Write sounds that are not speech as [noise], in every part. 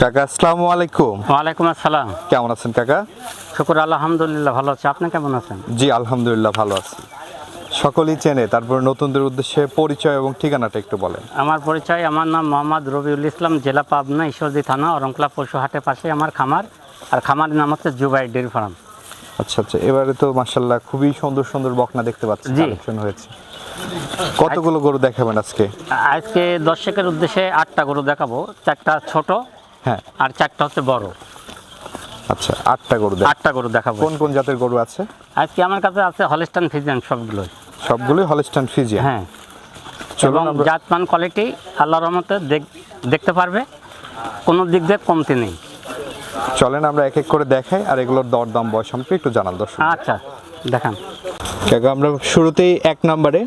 কাকা আসসালামু আলাইকুম। ওয়ালাইকুম আসসালাম। কেমন আছেন কাকা? শুকুর আলহামদুলিল্লাহ ভালো আছে। আপনি কেমন আছেন? জি আলহামদুলিল্লাহ ভালো আছি। সকলেই চেনে তারপর নতুনদের উদ্দেশ্যে পরিচয় এবং ঠিকানাটা একটু বলেন। আমার পরিচয় আমার নাম মোহাম্মদ রবিউল ইসলাম জেলা পাবনা ঈশ্বরদী থানা অরংকলা পশু হাটের পাশে আমার খামার। আর খামারের নাম হচ্ছে জুবাই ডেয়ারি ফার্ম। আচ্ছা আচ্ছা এবারে তো মার্শাল্লাহ খুবই সুন্দর সুন্দর বকনা দেখতে পাচ্ছি। কালেকশন হয়েছে। কতগুলো গরু দেখাবেন আজকে? আজকে দর্শকের উদ্দেশ্যে আটটা গরু দেখাবো। চারটা ছোট হ্যাঁ। আর চারটা হচ্ছে বড়। আচ্ছা আটটা গরু আটটা গরু দেখাবো। কোন কোন জাতের গরু আছে? আজকে আমার কাছে আছে হলিস্টান ফিজিয়ান সবগুলোই। সবগুলোই হলস্টান ফিজিয়ান? হ্যাঁ। এবং জাতমান কোয়ালিটি আল্লাহর রহমতে দেখ- দেখতে পারবে। কোনো দিক দিয়ে কমতি নেই। চলেন আমরা এক এক করে দেখাই আর এগুলোর দরদাম বয়স সম্পর্কে একটু জানান দর্শক আচ্ছা দেখান। আমরা শুরুতেই এক নম্বরে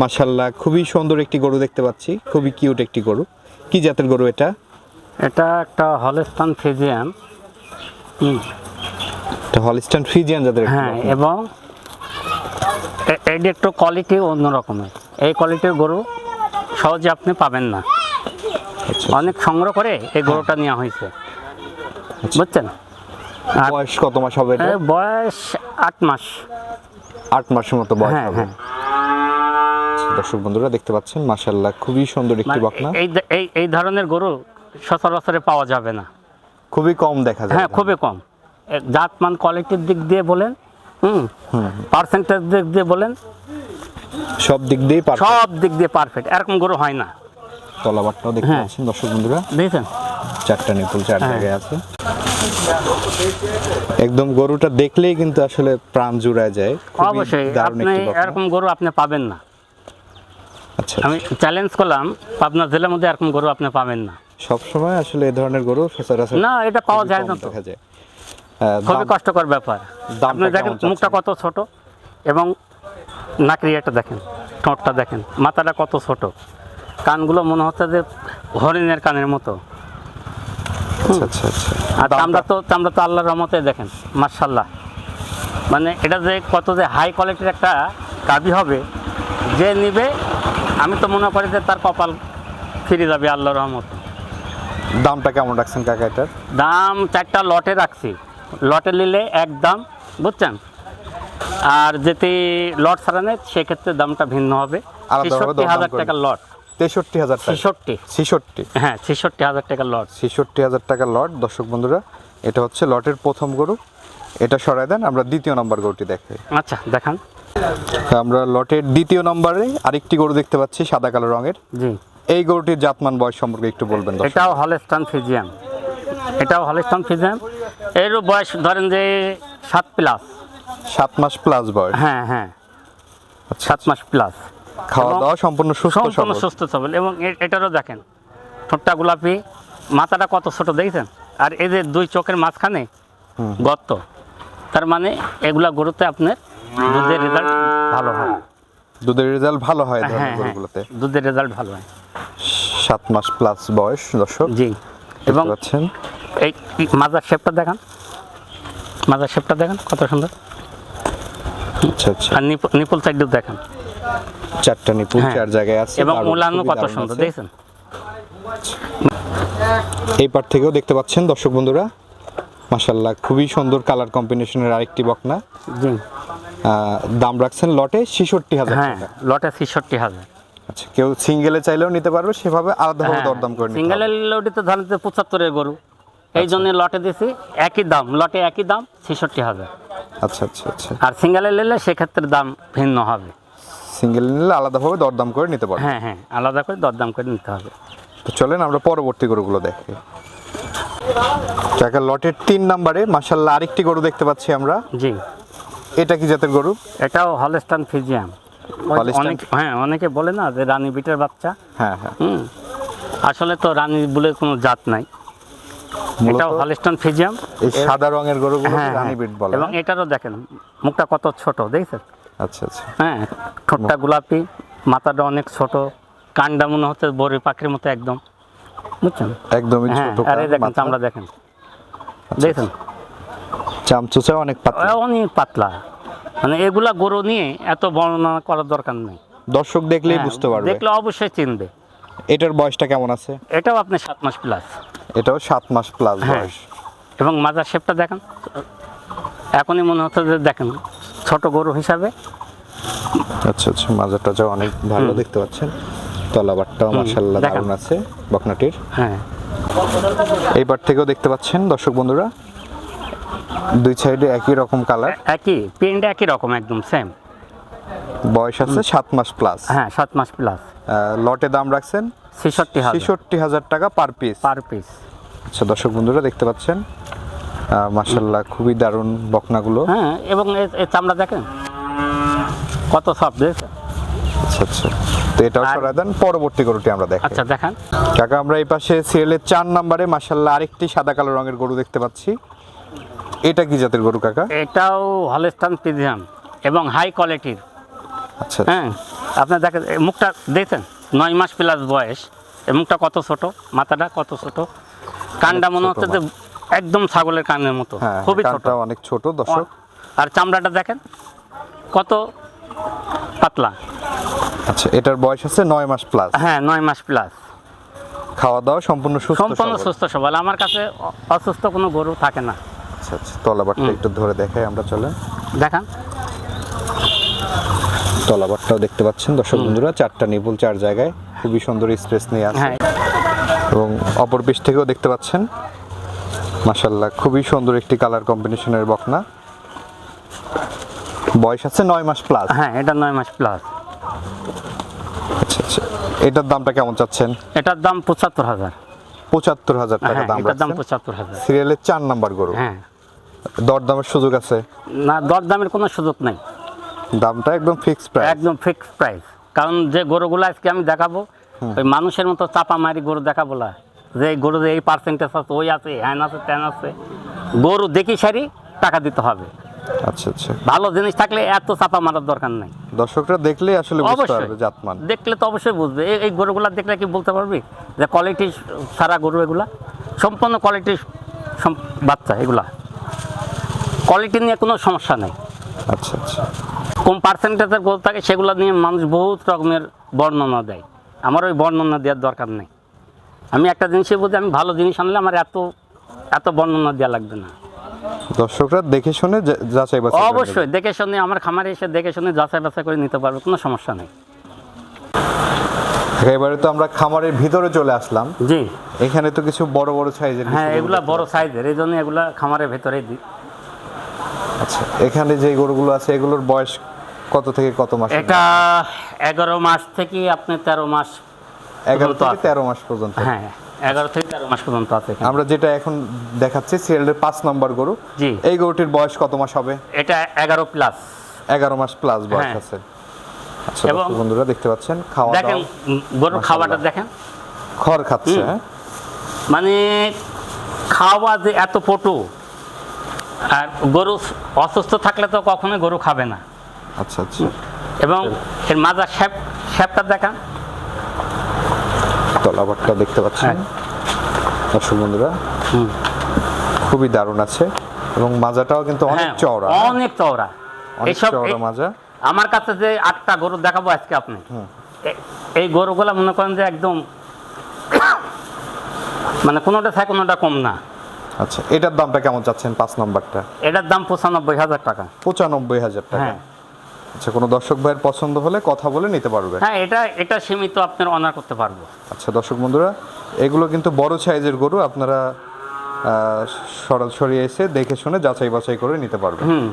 মাশাল্লাহ খুবই সুন্দর একটি গরু দেখতে পাচ্ছি খুবই কিউট একটি গরু। কি জাতের গরু এটা? এটা একটা হলস্টান ফিজিয়ান হলিস্টান ফিজিয়ান জাতের হ্যাঁ এবং এটি একটু কোয়ালিটি অন্য রকমের। এই কোয়ালিটির গরু সহজে আপনি পাবেন না। আচ্ছা অনেক সংগ্রহ করে এই গরুটা নেওয়া হয়েছে। বুঝছেন? বয়স কত মাস হবে বয়স আট মাস। আট মাসের মতো বয়স হ্যাঁ, হবে। হ্যাঁ। দর্শক বন্ধুরা দেখতে পাচ্ছেন মাশাল্লাহ খুবই সুন্দর একটি মানে বকনা। এই এই ধরনের গরু সচরাচরে পাওয়া যাবে না। খুবই কম দেখা যায় হ্যাঁ খুবই কম। এ, জাতমান কোয়ালিটির দিক দিয়ে বলেন হুম পার্সেন্টেজ দিক দিয়ে বলেন সব দিক দিয়েই পার সব দিক দিয়ে পারফেক্ট এরকম গরু হয় না। তলাবারটাও দেখতে হ্যাঁ। পাচ্ছেন দর্শক বন্ধুরা। বুঝেছেন চারটা নিপুল চার হ্যাঁ। জায়গায় আছে। একদম গরুটা দেখলেই কিন্তু আসলে প্রাণ জুড়ায় যায়। অবশ্যই আপনি এরকম গরু আপনি পাবেন না। আচ্ছা আমি চ্যালেঞ্জ করলাম পাবনা জেলার মধ্যে এরকম গরু আপনি পাবেন না। সব সময় আসলে এই ধরনের গরু সচরাচর না এটা পাওয়া যায় না তো। খুবই কষ্টকর ব্যাপার। আপনি দেখেন মুখটা কত ছোট এবং নাকরিয়াটা দেখেন ঠোঁটটা দেখেন মাথাটা কত ছোট। কানগুলো মনে হচ্ছে যে হরিণের কানের মতো। আচ্ছা আচ্ছা আচ্ছা। আর চামড়া তো চামড়া তো আল্লাহর রহমতে দেখেন মার্শাল্লাহ মানে এটা যে কত যে হাই কোয়ালিটির একটা কাবি হবে যে নিবে আমি তো মনে করি যে তার কপাল ফিরে যাবে আল্লাহর রহমত। দামটা কেমন রাখছেন কাকা এটার? দাম চারটা লটে রাখছি। লটে নিলে এক দাম বুঝছেন? আর যদি লট ছাড়া নেয় সেক্ষেত্রে দামটা ভিন্ন হবে। ছেষট্টি হাজার টাকার লট। তেষট্টি হাজার টাকা। ছেষট্টি। হ্যাঁ ছেষট্টি হাজার টাকার লট। ছেষট্টি হাজার টাকার লট। দর্শক বন্ধুরা এটা হচ্ছে লটের প্রথম গরু। এটা সরাই দেন আমরা দ্বিতীয় নম্বর গরুটি দেখাই। আচ্ছা দেখান। আমরা লটের দ্বিতীয় নম্বরে আরেকটি গরু দেখতে পাচ্ছি সাদা কালো রঙের। জি। এই গরুটির জাতমান বয়স সম্পর্কে একটু বলবেন এটাও হলস্টান ফিজিয়াম এটাও হলস্টান ফিজিয়াম এরও বয়স ধরেন যে সাত প্লাস। সাত মাস প্লাস বয়স। হ্যাঁ হ্যাঁ। আচ্ছা। সাত মাস প্লাস। খাওয়া দাওয়া সম্পূর্ণ সুস্থ সম্পূর্ণ সুস্থ সবল। এবং এটারও দেখেন ঠোঁটটা গোলাপি। মাথাটা কত ছোট দেখছেন? আর এই যে দুই চোখের মাঝখানে গর্ত। তার মানে এগুলা গরুতে আপনার দুধের রেজাল্ট ভালো হয়। দুধের রেজাল্ট ভালো হয় হ্যাঁ হ্যাঁ গরুগুলোতে? দুধের রেজাল্ট ভালো হয়। সাত মাস প্লাস বয়স দর্শক। জি। এবং পাচ্ছেন। এই মাজার শেপটা দেখান। মাজার শেপটা দেখেন কত সুন্দর। আচ্ছা আচ্ছা। আর নিপ- নিপুল সাইডও দেখেন। চারটা নিপুল হ্যাঁ। চার জায়গায় আছে এবং মুলানো কত সুন্দর আছে। দেখছেন? এই পার থেকেও দেখতে পাচ্ছেন দর্শক বন্ধুরা। মাশাল্লাহ খুবই সুন্দর কালার কম্বিনেশনের আরেকটি বকনা। জি। দাম রাখছেন লটে ছেষট্টি হাজার হ্যাঁ লটে ছেষট্টি হাজার। আচ্ছা কেউ সিঙ্গেলে চাইলেও নিতে পারবে সেভাবে আলাদাভাবে হ্যাঁ, দরদাম করে সিঙ্গেলে। লটে তো ধরেন পঁচাত্তরের গরু। এই জন্য লটে দিছি একই দাম লটে একই দাম ছেষট্টি হাজার। আচ্ছা আচ্ছা আচ্ছা। আর সিঙ্গেলে নিলে সেক্ষেত্রে দাম ভিন্ন হবে। সিঙ্গেল নিলে আলাদাভাবে দরদাম করে নিতে পারবে। হ্যাঁ হ্যাঁ আলাদা করে দরদাম করে নিতে হবে। তো চলেন আমরা পরবর্তী গরুগুলো দেখি। লটের তিন নম্বরে মাশাল্লাহ আরেকটি গরু দেখতে পাচ্ছি আমরা। জি। এটা কি জাতের গরু? এটাও হলস্টান ফিজিয়াম। অনেক হ্যাঁ অনেকে বলে না যে রানী বিটের বাচ্চা। হ্যাঁ হ্যাঁ। আসলে তো রানী বলে কোনো জাত নাই। এটাও হলস্টান ফিজিয়াম। এই সাদা রঙের গরুগুলো হ্যাঁ রানী হ্যাঁ। বিট বলে এবং এটারও দেখেন মুখটা কত ছোট দেখছেন? আচ্ছা আচ্ছা। হ্যাঁ ঠোঁটটা গোলাপি মাথাটা অনেক ছোট কানটা মনে হচ্ছে বড়ি পাখির মতো একদম। বুঝছেন? একদমই হ্যাঁ ছোট আরে দেখেন। চামড়া দেখেন। দেখছেন? চামচুচা অনেক পাতলা। অনেক পাতলা। মানে এগুলা গরু নিয়ে এত বর্ণনা করার দরকার নেই। দর্শক দেখলেই হ্যাঁ, বুঝতে পারবে। দেখলে অবশ্যই চিনবে। এটার বয়সটা কেমন আছে? এটাও আপনি সাত মাস প্লাস এটাও সাত মাস প্লাস হ্যাঁ। বয়স। এবং মাজার শেপটা দেখেন। এখনই মনে হচ্ছে যে দেখেন ছোট গরু হিসাবে। আচ্ছা আচ্ছা মাজারটা যা অনেক ভালো দেখতে পাচ্ছেন। তলাবারটাও মাসাল্লাহ দেখান। দারুণ আছে বকনাটির। হ্যাঁ। এইবার থেকেও দেখতে পাচ্ছেন দর্শক বন্ধুরা দুই সাইডে একই রকম কালার? একই প্রিন্ট একই রকম একদম সেম বয়স আছে সাত মাস প্লাস হ্যাঁ সাত মাস প্লাস লটে দাম রাখছেন ছেষট্টি ছেষট্টি হাজার টাকা পার পিস পার পিস আচ্ছা দর্শক বন্ধুরা দেখতে পাচ্ছেন? মাসাল্লাহ খুবই দারুণ বকনাগুলো। হ্যাঁ এবং চামড়া দেখেন। কত সফট দেখেছেন? আচ্ছা আচ্ছা। তো এটাও সরাই দেন পরবর্তী গরুটি আমরা দেখাই আচ্ছা দেখান। কাকা আমরা এই পাশে সিরিয়ালের চার নম্বরে মাসাল্লাহ আরেকটি সাদা কালো রঙের গরু দেখতে পাচ্ছি। এটা কি জাতের গরু কাকা? এটাও হলস্টান পিজিয়াম এবং হাই কোয়ালিটির আচ্ছা হ্যাঁ আপনার দেখেন মুখটা দেখছেন? নয় মাস প্লাস বয়স। এই মুখটা কত ছোট? মাথাটা কত ছোট? কানটা মনে হচ্ছে যে একদম ছাগলের কানের মতো। হ্যাঁ খুবই ছোট। অনেক ছোট দর্শক। আর চামড়াটা দেখেন? কত পাতলা। আচ্ছা এটার বয়স আছে নয় মাস প্লাস হ্যাঁ নয় মাস প্লাস খাওয়া দাওয়া সম্পূর্ণ সুস্থ সম্পূর্ণ সুস্থ সবল। আমার কাছে অসুস্থ কোনো গরু থাকে না। আচ্ছা আচ্ছা তলাবারটা একটু ধরে দেখাই আমরা চলেন। দেখান। তলাবারটাও দেখতে পাচ্ছেন দর্শক বন্ধুরা চারটা নিপুল চার জায়গায়। খুবই সুন্দর স্পেস নিয়ে আছে। হ্যাঁ। এবং অপর পিস থেকেও দেখতে পাচ্ছেন। মাশাল্লাহ খুবই সুন্দর একটি কালার কম্বিনেশনের বকনা। বয়স আছে নয় মাস প্লাস হ্যাঁ এটা নয় মাস প্লাস আচ্ছা আচ্ছা। এটার দামটা কেমন চাচ্ছেন? এটার দাম পঁচাত্তর হাজার। পঁচাত্তর হাজার টাকা হ্যাঁ দাম পঁচাত্তর হাজার। সিরিয়ালের চার নাম্বার গরু। হ্যাঁ। দরদামের সুযোগ আছে? না দরদামের কোনো সুযোগ নেই। দামটা একদম ফিক্সড প্রাইস একদম ফিক্স প্রাইস কারণ যে গরুগুলো আজকে আমি দেখাবো ওই মানুষের মতো চাপা মারি গরু দেখাবো না। যে গরুতে এই পার্সেন্টেজ আছে ওই আছে হ্যান আছে ত্যান আছে। গরু দেখি সারি টাকা দিতে হবে। আচ্ছা আচ্ছা। ভালো জিনিস থাকলে এত চাপা মারার দরকার নাই। দর্শকরা দেখলে আসলে বুঝতে পারবে জাতমান। দেখলে তো অবশ্যই বুঝবে। এই- এই গরুগুলা দেখলে কি বলতে পারবি? যে কোয়ালিটি সারা গরু এগুলা সম্পূর্ণ কোয়ালিটি বাচ্চা এগুলা। কোয়ালিটি নিয়ে কোনো সমস্যা নেই। আচ্ছা আচ্ছা। কম পার্সেন্টেজের গরু থাকে সেগুলো নিয়ে মানুষ বহুত রকমের বর্ণনা দেয়। আমার ওই বর্ণনা দেওয়ার দরকার নেই। আমি একটা জিনিসই বলছি আমি ভালো জিনিস আনলে আমার এত এত বর্ণনা দেওয়া লাগবে না। দর্শকরা দেখে শুনে যাচাই বাছাই অবশ্যই দেখে শুনে আমার খামারে এসে দেখে শুনে যাচাই বাছাই করে নিতে পারবে কোনো সমস্যা নেই। এবারে তো আমরা খামারের ভিতরে চলে আসলাম। জি। এখানে তো কিছু বড় বড় সাইজের হ্যাঁ এগুলা বড় সাইজের এই জন্য এগুলা খামারের ভেতরেই দিই আচ্ছা। এখানে যে গরুগুলো আছে এগুলোর বয়স কত থেকে কত মাস এটা এগারো মাস থেকে আপনি তেরো মাস এগারো থেকে তেরো মাস পর্যন্ত? হ্যাঁ এগারো থেকে তেরো মাস পর্যন্ত আছে আমরা যেটা এখন দেখাচ্ছি সিরিয়ালের পাঁচ নম্বর গরু। জি। এই গরুটির বয়স কত মাস হবে? এটা এগারো প্লাস। এগারো মাস প্লাস বয়স হ্যাঁ। আছে। আচ্ছা এবং- বন্ধুরা দেখতে পাচ্ছেন খাওয়া দেখেন গরুর। খাবারটা দেখেন। খড় খাচ্ছে হ্যাঁ? মানে খাওয়া যে এত পটু আর গরু অসুস্থ থাকলে তো কখনোই গরু খাবে না। আচ্ছা আচ্ছা। এবং এর মাজার শ্যাপ শ্যাপটা দেখান। তলাবারটা দেখতে পাচ্ছেন। হ্যাঁ। দর্শক বন্ধুরা। খুবই দারুণ আছে এবং মাজাটাও কিন্তু অনেক হ্যাঁ চওড়া। অনেক চওড়া। অনেক এইসব চওড়া মাজা। আমার কাছে যে আটটা গরু দেখাবো আজকে আপনি। এই গরুগুলা মনে করেন যে একদম [coughs] মানে কোনোটা থাকে কোনোটা কম না। আচ্ছা এটার দামটা কেমন চাচ্ছেন পাঁচ নম্বরটা? এটার দাম পঁচানব্বই হাজার টাকা। পঁচানব্বই হাজার টাকা। হ্যাঁ। আচ্ছা কোনো দর্শক ভাইয়ের পছন্দ হলে কথা বলে নিতে পারবে। হ্যাঁ এটা এটা সীমিত আপনার অনার করতে পারব। আচ্ছা দর্শক বন্ধুরা এগুলো কিন্তু বড় সাইজের গরু আপনারা সরাসরি এসে দেখে শুনে যাচাই বাছাই করে নিতে পারবেন। হুম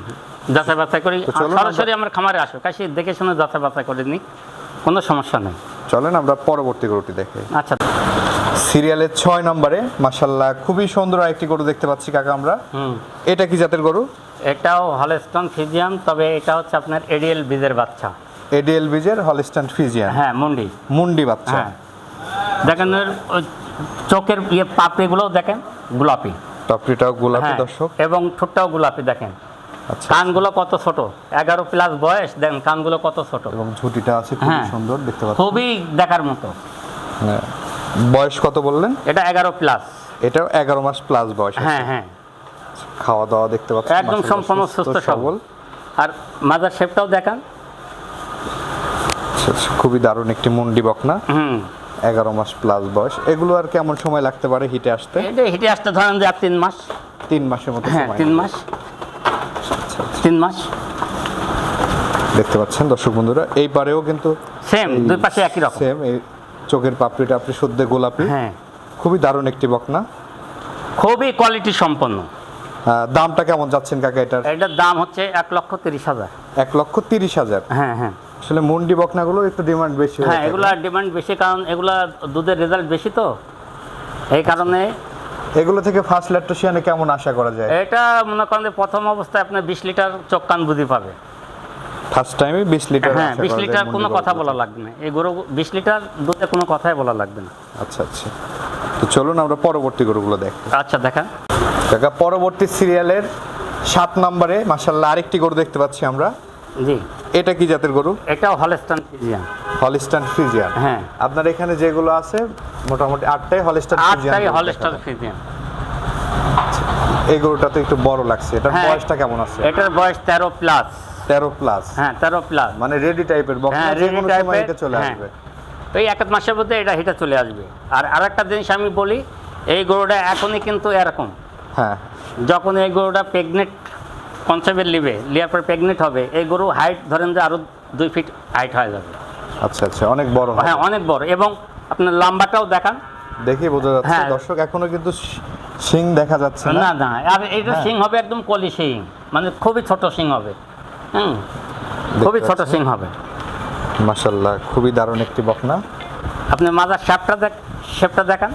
যাচাই বাছাই করি। সরাসরি আমার খামারে আসো কাশি দেখে শুনে যাচাই বাছাই করে নিই কোনো সমস্যা নেই। চলেন আমরা পরবর্তী গরুটি দেখে আচ্ছা। সিরিয়ালের ছয় নম্বরে মাসাল্লাহ খুবই সুন্দর একটি গরু দেখতে পাচ্ছি কাকা আমরা। এটা কি জাতের গরু? এটাও হলস্টন ফিজিয়াম তবে এটা হচ্ছে আপনার এডিএল বীজের বাচ্চা। এডিএল বিজের হলস্টন ফিজিয়াম হ্যাঁ মুন্ডি। মুন্ডি বাচ্চা। হ্যাঁ। দেখেন ওই চোখের ইয়ে পাপড়িগুলোও দেখেন গোলাপি। টপরিটাও গোলাপি হ্যাঁ দর্শক। এবং ঠোঁটটাও গোলাপি দেখেন। আচ্ছা। কানগুলো কত ছোট? এগারো প্লাস বয়স দেন কানগুলো কত ছোট। এবং ঝুটিটা আছে খুবই হ্যাঁ। সুন্দর দেখতে পাচ্ছি খুবই দেখার মতো। হ্যাঁ। বয়স কত বললেন? এটা এগারো প্লাস এটাও এগারো মাস প্লাস বয়স হ্যাঁ হ্যাঁ। খাওয়া দাওয়া দেখতে পাচ্ছি একদম সম্পূর্ণ সুস্থ সবল। আর মাজার শেপটাও দেখান। আচ্ছা, আচ্ছা, খুবই দারুণ একটি মুন্ডি বকনা। হুম। এগারো মাস প্লাস বয়স। এগুলো আর কেমন সময় লাগতে পারে হিটে আসতে? হিটে আসতে ধরেন যে আর তিন মাস। তিন মাসের মতো হ্যাঁ তিন মাস। তিন মাস। দেখতে পাচ্ছেন দর্শক বন্ধুরা এই পারেও কিন্তু সেম দুই পাশে একই রকম। সেম চোখের পাপড়ি টাপড়ি সদ্যে গোলাপি। হ্যাঁ। খুবই দারুণ একটি বকনা। খুবই কোয়ালিটি সম্পন্ন। দামটা কেমন যাচ্ছেন কাকা এটার? এটার দাম হচ্ছে এক লক্ষ তিরিশ হাজার। এক লক্ষ তিরিশ হাজার? হ্যাঁ হ্যাঁ। আসলে মুন্ডি বকনাগুলো একটু ডিমান্ড বেশি হ্যাঁ এগুলো ডিমান্ড বেশি কারণ এগুলো দুধের রেজাল্ট বেশি তো। এই কারণে এগুলো থেকে ফার্স্ট ল্যাকটোসিয়ানে কেমন আশা করা যায়? এটা মনে করেন প্রথম অবস্থায় আপনার বিশ লিটার চোখ কান বুঝি পাবে। ফার্স্ট টাইমে বিশ লিটার হ্যাঁ আশা বিশ করা যায় লিটার কোনো কথা বলা লাগবে না। এই গরু বিশ লিটার দুধে কোনো কথাই বলা লাগবে না। আচ্ছা আচ্ছা। তো চলুন আমরা পরবর্তী গরুগুলো দেখ। আচ্ছা দেখেন কাকা পরবর্তী সিরিয়ালের সাত নম্বরে মাসাল্লাহ আরেকটি গরু দেখতে পাচ্ছি আমরা। জি। এটা কি জাতের গরু? এটা হলস্টান ফিজিয়ান হলিস্টান ফ্রিজিয়ান হ্যাঁ। আপনার এখানে যেগুলো আছে মোটামুটি আটটাই হলিস্টান ফ্রিজিয়ান আটটাই দেখা যায়। ফিজিয়ান এই গরুটা তো একটু বড় লাগছে। এটার হ্যাঁ। বয়সটা কেমন আছে? এটার বয়স তেরো প্লাস তেরো প্লাস হ্যাঁ তেরো প্লাস মানে রেডি টাইপের হ্যাঁ, সময় এর, এটা চলে হ্যাঁ। আসবে। এই এক মাসের মধ্যে এটা হিটা চলে আসবে। আর আরেকটা জিনিস আমি বলি এই গরুটা এখনই কিন্তু এরকম। হ্যাঁ। যখন এই গরুটা প্রেগনেন্ট কনসেপ্টের লিবে লিয়ার পর প্রেগনেন্ট হবে এই গরু হাইট ধরেন যে আরও দুই ফিট হাইট হয়ে যাবে। আচ্ছা আচ্ছা অনেক বড় হ্যাঁ অনেক বড়। এবং আপনার লম্বাটাও দেখান। দেখি বোঝা যাচ্ছে। হ্যাঁ। দর্শক এখনও কিন্তু সিং দেখা যাচ্ছে না। না না। আর এইটা হ্যাঁ। সিং হবে একদম কলি সিং মানে খুবই ছোট সিং হবে। হুম। খুবই ছোট সিং হবে। মাশাল্লাহ খুবই দারুণ একটি বকনা। আপনি মাজার শেপটা দেখ শেপটা দেখান।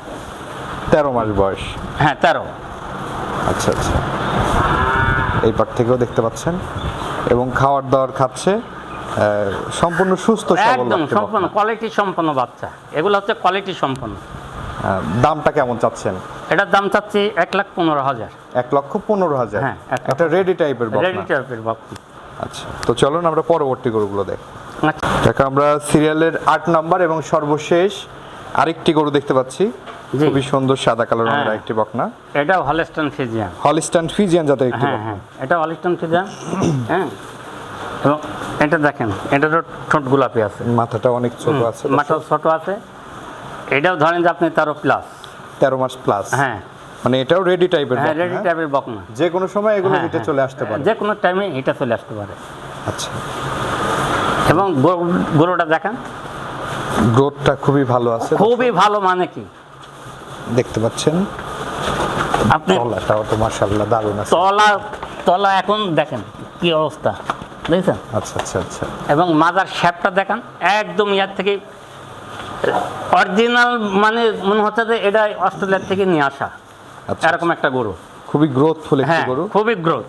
তেরো মাস বয়স। হ্যাঁ তেরো। আচ্ছা আচ্ছা। এই পার থেকেও দেখতে পাচ্ছেন। এবং খাওয়ার দাওয়ার খাচ্ছে সম্পূর্ণ সুস্থ সবল একদম সম্পূর্ণ কোয়ালিটি সম্পন্ন বাচ্চা। এগুলো হচ্ছে কোয়ালিটি সম্পন্ন। দামটা কেমন চাচ্ছেন? এটার দাম চাচ্ছি এক লাখ পনেরো হাজার। এক লক্ষ পনেরো হাজার। হ্যাঁ। একটা রেডি টাইপের রেডি টাইপের বাচ্চা আচ্ছা তো চলুন আমরা পরবর্তী গরুগুলো দেখ। আচ্ছা। দেখো আমরা সিরিয়ালের আট নাম্বার এবং সর্বশেষ আরেকটি গরু দেখতে পাচ্ছি। খুবই সুন্দর সাদা কালো রঙের হ্যাঁ। একটি বকনা। এটাও হলস্টন ফিজিয়ান হলিস্টান ফিজিয়ান জাতের একটি হ্যাঁ হ্যাঁ এটা হলস্টন ফিজিয়ান হ্যাঁ এবং এটা দেখেন এটারও ঠোঁট গোলাপি আছে। মাথাটা অনেক ছোট আছে মাথাও ছোট আছে। এটাও ধরেন যে আপনি তেরো প্লাস তেরো মাস প্লাস হ্যাঁ মানে এটাও রেডি টাইপের হ্যাঁ রেডি টাইপের বকনা। যে কোনো সময় এগুলো হ্যাঁ, হিটে হ্যাঁ। চলে আসতে পারে। যে কোনো টাইমে এটা চলে আসতে পারে। আচ্ছা। এবং গরু- গরুটা দেখেন। গ্রোথটা খুবই ভালো আছে। খুবই ভালো মানে কি? দেখতে পাচ্ছেন? আপনি তলাটাও তো মাশাআল্লাহ দারুণ আছে। তলা তলা এখন দেখেন কি অবস্থা বুঝছেন আচ্ছা আচ্ছা আচ্ছা। এবং মাজার শেপটা দেখান একদম ইয়ার থেকে অরিজিনাল মানে মনে হচ্ছে যে এটা অস্ট্রেলিয়ার থেকে নিয়ে আসা। এরকম একটা গরু। খুবই গ্রোথফুল একটি হ্যাঁ গরু। খুবই গ্রোথ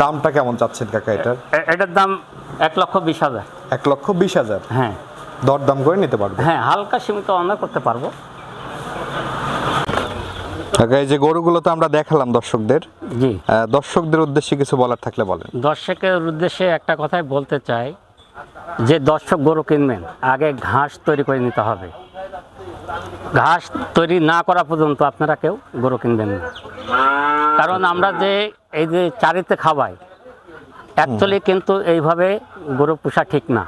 দামটা কেমন চাচ্ছেন কাকা এটার? এটার দাম এক লক্ষ বিশ হাজার। এক লক্ষ বিশ হাজার? হ্যাঁ। দর দাম করে নিতে পারবে? হ্যাঁ হালকা সীমিত অনার করতে পারব। কাকা এই যে গরুগুলো তো আমরা দেখালাম দর্শকদের। জি। দর্শকদের উদ্দেশ্যে কিছু বলার থাকলে বলেন। দর্শকের উদ্দেশ্যে একটা কথাই বলতে চাই যে দর্শক গরু কিনবেন আগে ঘাস তৈরি করে নিতে হবে। ঘাস তৈরি না করা পর্যন্ত আপনারা কেউ গরু কিনবেন না। কারণ আমরা যে এই যে চারিতে খাওয়াই অ্যাকচুয়ালি কিন্তু এইভাবে গরু পোষা ঠিক না।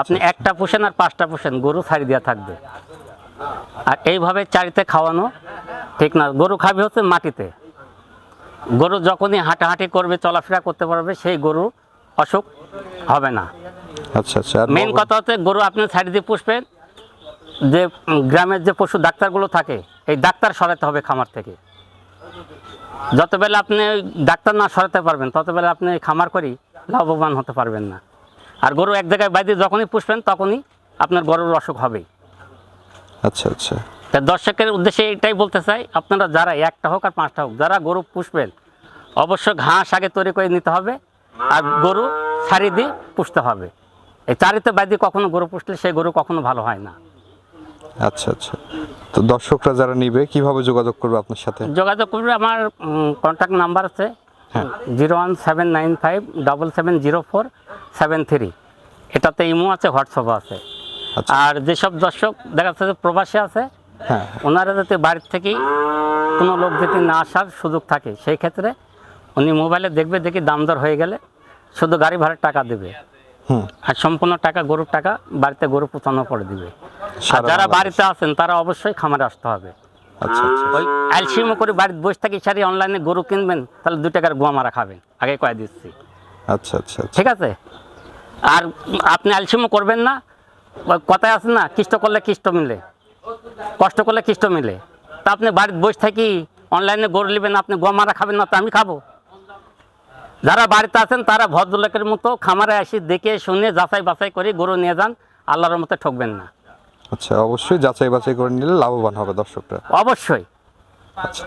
আপনি একটা পোষেন আর পাঁচটা পোষেন গরু ছাড়ি দেওয়া থাকবে। আর এইভাবে চারিতে খাওয়ানো ঠিক না। গরু খাবে হচ্ছে মাটিতে। গরু যখনই হাঁটাহাঁটি করবে চলাফেরা করতে পারবে সেই গরু অসুখ হবে না। আচ্ছা আচ্ছা। মেন কথা হচ্ছে গরু আপনি সাইড দিয়ে পুষবেন যে গ্রামের যে পশু ডাক্তারগুলো থাকে এই ডাক্তার সরাতে হবে খামার থেকে। যতবেলা আপনি ওই ডাক্তার না সরাতে পারবেন ততবেলা আপনি খামার করেই লাভবান হতে পারবেন না। আর গরু এক জায়গায় বাইরে যখনই পুষবেন তখনই আপনার গরুর অসুখ হবেই। আচ্ছা আচ্ছা। তা দর্শকের উদ্দেশ্যে এটাই বলতে চাই আপনারা যারা একটা হোক আর পাঁচটা হোক যারা গরু পুষবেন অবশ্য ঘাস আগে তৈরি করে নিতে হবে আর গরু ছাড়ি দিয়ে পুষতে হবে। এই চারিতে বাইরে কখনো গরু পুষলে সেই গরু কখনো ভালো হয় না। আচ্ছা আচ্ছা। তো দর্শকরা যারা নিবে কীভাবে যোগাযোগ করবে আপনার সাথে? যোগাযোগ করবে আমার কন্ট্যাক্ট নাম্বার আছে। হ্যাঁ। Zero one seven nine five double seven zero four seven three. এটাতে ইমো আছে হোয়াটসঅ্যাপ আছে। আচ্ছা। আর যেসব দর্শক দেখা যাচ্ছে যে প্রবাসী আছে হ্যাঁ। ওনারা যাতে বাড়ির থেকেই কোনো লোক যদি না আসার সুযোগ থাকে সেই ক্ষেত্রে উনি মোবাইলে দেখবে দেখি দাম দর হয়ে গেলে শুধু গাড়ি ভাড়ার টাকা দেবে। আর সম্পূর্ণ টাকা গরুর টাকা বাড়িতে গরু পোচানো করে দিবে। আর যারা বাড়িতে আছেন তারা অবশ্যই খামারে আসতে হবে। আচ্ছা আচ্ছা। ওই অ্যালসিমো করে বাড়িতে বসে থাকি সারি অনলাইনে গরু কিনবেন তাহলে দু টাকার গোয়া মারা খাবেন। আগে কয়ে দিচ্ছি। আচ্ছা আচ্ছা আচ্ছা। ঠিক আছে? আর আপনি অ্যালসিমো করবেন না। কথায় আছে না কৃষ্ট করলে কৃষ্ট মিলে। কষ্ট করলে কৃষ্ট মিলে। তা আপনি বাড়িতে বসে থাকি অনলাইনে গরু নেবেন আপনি গোয়া মারা খাবেন না তো আমি খাব। যারা বাড়িতে আছেন তারা ভদ্রলোকের মতো খামারে আসি দেখে শুনে যাচাই বাছাই করে গরু নিয়ে যান আল্লাহর মতো ঠকবেন না। আচ্ছা অবশ্যই যাচাই বাছাই করে নিলে লাভবান হবে দর্শকরা। অবশ্যই। আচ্ছা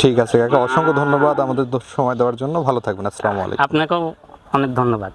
ঠিক আছে কাকা অসংখ্য ধন্যবাদ আমাদের সময় দেওয়ার জন্য। ভালো থাকবেন আসসালামু আলাইকুম। আপনাকেও অনেক ধন্যবাদ।